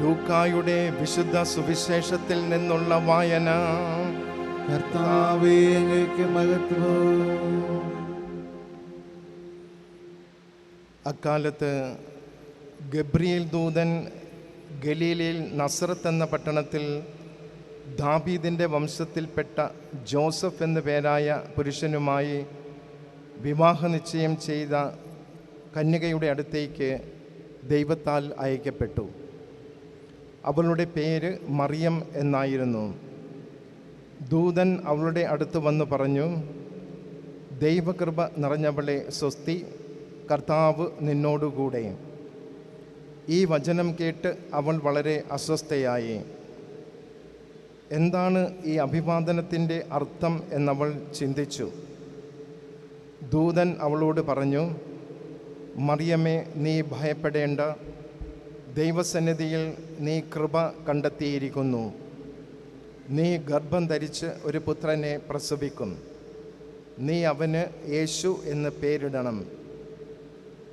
ലൂക്കായുടെ വിശുദ്ധ സുവിശേഷത്തിൽ നിന്നുള്ള വായന. അക്കാലത്ത് ഗബ്രിയേൽ ദൂതൻ ഗലീലയിൽ നസ്രത്ത് എന്ന പട്ടണത്തിൽ ദാബീദിന്റെ വംശത്തിൽപ്പെട്ട ജോസഫ് എന്ന പേരായ പുരുഷനുമായി വിവാഹ നിശ്ചയം ചെയ്ത കന്യകയുടെ അടുത്തേക്ക് ദൈവത്താൽ അയക്കപ്പെട്ടു. അവളുടെ പേര് മറിയം എന്നായിരുന്നു. ദൂതൻ അവളുടെ അടുത്ത് വന്ന് പറഞ്ഞു ദൈവകൃപ നിറഞ്ഞവളെ സ്വസ്തി കർത്താവ് നിന്നോടുകൂടെ. ഈ വചനം കേട്ട് അവൾ വളരെ അസ്വസ്ഥയായി. എന്താണ് ഈ അഭിവാദനത്തിന്റെ അർത്ഥം എന്നവൾ ചിന്തിച്ചു. ദൂതൻ അവളോട് പറഞ്ഞു മറിയമേ നീ ഭയപ്പെടേണ്ട. ദൈവസന്നിധിയിൽ നീ കൃപ കണ്ടെത്തിയിരിക്കുന്നു. നീ ഗർഭം ധരിച്ച് ഒരു പുത്രനെ പ്രസവിക്കും. നീ അവന് യേശു എന്ന് പേരിടണം.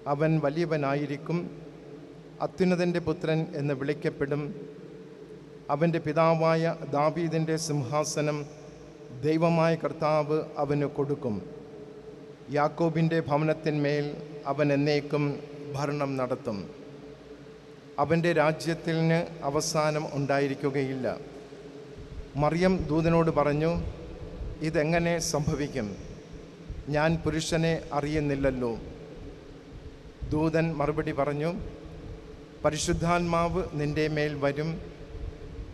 അവൻ വലിയവനായിരിക്കും. അത്യുന്നതന്റെ പുത്രൻ എന്ന് വിളിക്കപ്പെടും. അവന്റെ പിതാവായ ദാവീദിന്റെ സിംഹാസനം ദൈവമായ കർത്താവ് അവന് കൊടുക്കും. യാക്കോബിന്റെ ഭവനത്തിന്മേൽ അവൻ എന്നേക്കും ഭരണം നടത്തും. അവന്റെ രാജ്യത്തിന് അവസാനം ഉണ്ടായിരിക്കുകയില്ല. മറിയം ദൂതനോട് പറഞ്ഞു ഇതെങ്ങനെ സംഭവിക്കും? ഞാൻ പുരുഷനെ അറിയുന്നില്ലല്ലോ. ദൂതൻ മറുപടി പറഞ്ഞു പരിശുദ്ധാത്മാവ് നിന്റെ മേൽ വരും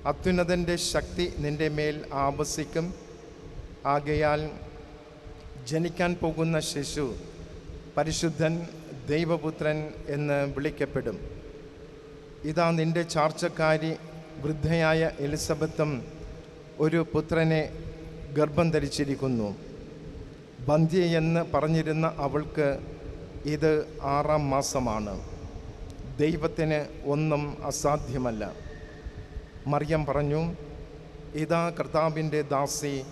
അത്യുന്നതന്റെ ശക്തി നിന്റെ മേൽ ആവസിക്കും. ആകയാൽ ജനിക്കാൻ പോകുന്ന ശിശു പരിശുദ്ധൻ ദൈവപുത്രൻ എന്ന് വിളിക്കപ്പെടും. ഇതാ നിന്റെ ചാർച്ചക്കാരി വൃദ്ധയായ എലിസബത്തും ഒരു പുത്രനെ ഗർഭം ധരിച്ചിരിക്കുന്നു. ബന്ധ്യയെന്ന് പറഞ്ഞിരുന്ന അവൾക്ക് ഇത് ആറാം മാസമാണ്. ദൈവത്തിന് ഒന്നും അസാധ്യമല്ല. മറിയം പറഞ്ഞു ഇതാ കർത്താവിന്റെ ദാസി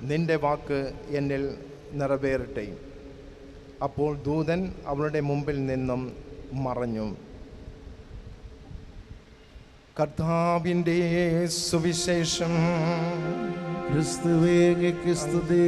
നിന്റെ വാക്ക് എന്നിൽ നിറവേറട്ടെ. അപ്പോൾ ദൂതൻ അവളുടെ മുമ്പിൽ നിന്നും മറഞ്ഞു. കർത്താവിന്റെ സുവിശേഷം. ക്രിസ്തുവേ സ്തുതി